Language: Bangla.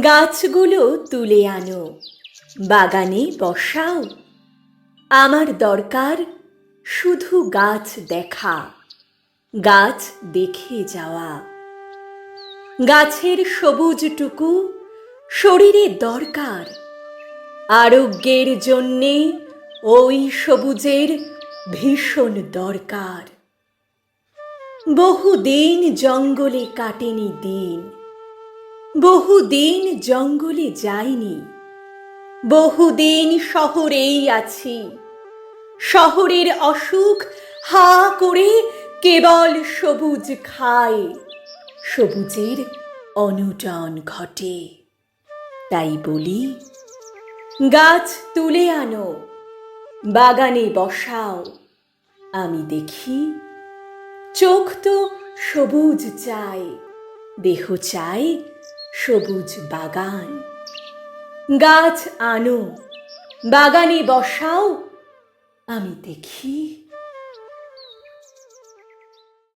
গাছগুলো তুলে আনো, বাগানে বসাও। আমার দরকার শুধু গাছ দেখা, গাছ দেখে যাওয়া। গাছের সবুজটুকু শরীরে দরকার, আরোগ্যের জন্যে ওই সবুজের ভীষণ দরকার। বহুদিন জঙ্গলে কাটেনি দিন বহুদিন জঙ্গলে যাইনি। বহুদিন শহরেই আছি। শহরের অসুখ হা করে কেবল সবুজ খায়। সবুজের অনুটন ঘটে। তাই বলি, গাছ তুলে আনো, বাগানে বসাও। আমি দেখি, চোখ তো সবুজ চাই দেহ চাই সবুজ বাগান। গাছ আনো বাগানে বসাও আমি দেখি